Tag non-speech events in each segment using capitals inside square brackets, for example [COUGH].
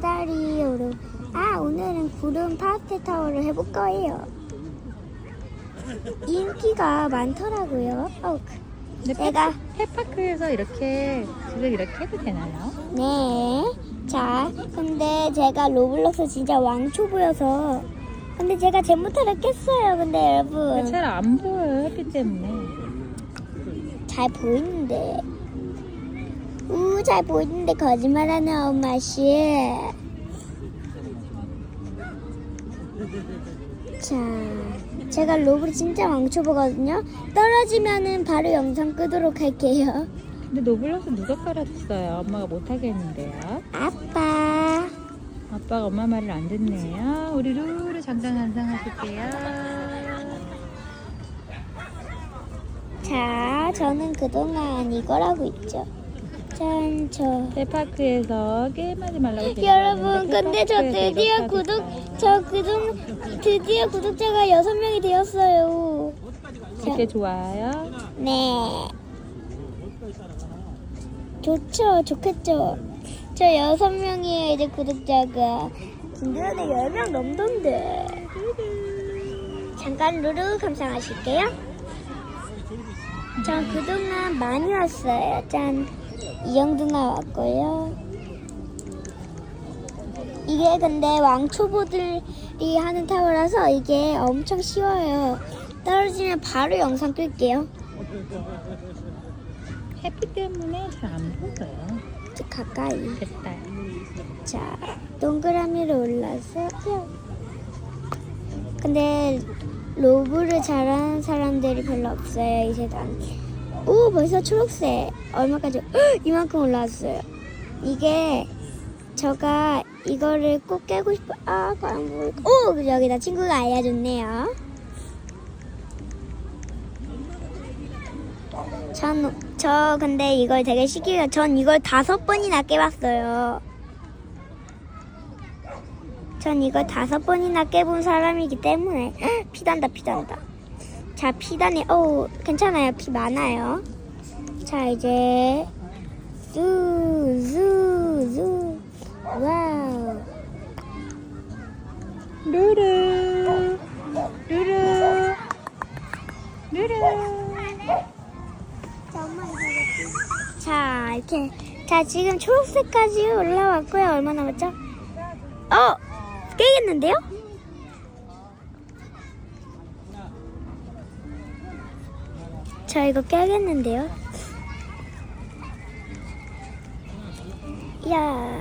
사다리 오름. 아 오늘은 구름 파스텔 타워를 해볼 거예요. 인기가 많더라고요. 어, 그- 근데 내가 펫파크에서 이렇게 지금 이렇게 해도 되나요? 네. 자, 근데 제가 로블록스 진짜 왕초 보여서. 근데 제가 제모타를 깼어요. 근데 여러분 잘 안 보여요 햇빛 때문에. 잘 보이는데. 우, 잘 보이는데 거짓말하는 엄마 씨. 자, 제가 로블이 진짜 왕초보거든요. 떨어지면은 바로 영상 끄도록 할게요. 근데 노블럭스 누가 깔아줬어요? 엄마가 못하게 했는데요. 아빠. 아빠가 엄마 말을 안 듣네요. 우리 루루 장장 한상 하실게요. 자, 저는 그동안 이걸 하고 있죠. 짠, 저. 펫파크에서 게임하지 말라고 여러분, 되게 근데 저 드디어 구독. 저 그동, 드디어 구독자가 6명이 되었어요. 이렇게 좋아요. 네. 좋죠, 좋겠죠. 저 6명이에요, 이제 구독자가. 김도현에 10명 넘던데. 잠깐 루루 감상하실게요. 전 그동안 많이 왔어요. 짠. 이영도 나왔고요. 이게 근데 왕초보들이 하는 타워라서 이게 엄청 쉬워요. 떨어지면 바로 영상 끌게요. 햇빛 때문에 잘 안 보여요. 저 가까이. 됐다. 자, 동그라미로 올라서. 근데 로브를 잘하는 사람들이 별로 없어요 이 세상에. 오 벌써 초록색 얼마까지? 헉, [GASPS] 이만큼 올라왔어요. 이게 저가 이거를 꼭 깨고 싶어. 아, 과연 뭘? 오 여기다 친구가 알려줬네요. 전, 저 근데 이걸 되게 시기가 전 이걸 다섯 번이나 깨봤어요. 전 이걸 다섯 번이나 깨본 사람이기 때문에 헉, 피단다 피단다. 자, 피다니, 오, 괜찮아요. 피 많아요. 자, 이제, 쭈, 쭈, 쭈, 와우. 루루, 루루, 루루. 자, 이렇게. 자, 지금 초록색까지 올라왔고요. 얼마 남았죠? 어! 깨겠는데요? 저 이거 깨겠는데요? 야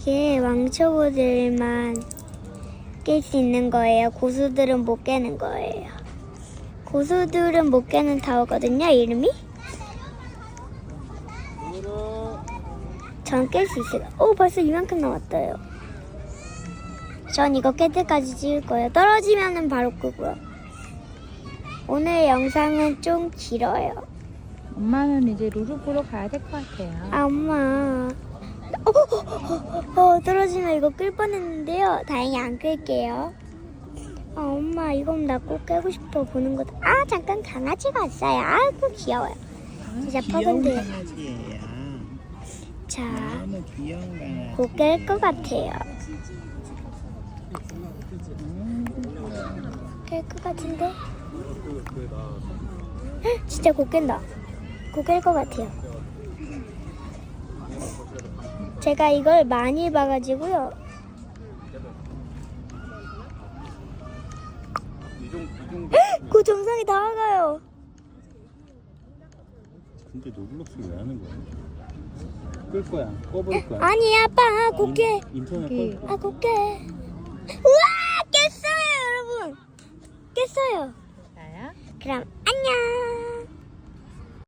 이게 왕초보들만 깰 수 있는 거예요. 고수들은 못 깨는 거예요. 고수들은 못 깨는 타워거든요, 이름이. 전 깰 수 있어요. 오, 벌써 이만큼 남았어요. 전 이거 깰 때까지 찍을 거예요. 떨어지면은 바로 끄고요. 오늘 영상은 좀 길어요. 엄마는 이제 루루 보러 가야 될 것 같아요. 아, 엄마. 어, 어, 어, 어, 떨어지면 이거 끌 뻔했는데요. 다행히 안 끌게요. 아, 엄마, 이건 나 꼭 깨고 싶어 보는 거다. 아, 잠깐 강아지가 왔어요. 아이고, 귀여워요. 진짜 퍼근데. 강아지예요. 자, 너무 귀여운 강아지. 곧 깰 것 같아요. 깰것 같은데? 헉, 진짜. 곧깰것 같아요. 제가 이걸 많이 봐가지고요. 헉, 곧 정상에 다가가요. 근데 노블록스 왜 하는 거야? 끌 거야. 꺼버릴 거야. 아니, 아빠, 곧 깨. 인터넷 여기. 끌 아, 곧 깨. 우와 깼어요 여러분. 깼어요. 그럼 안녕.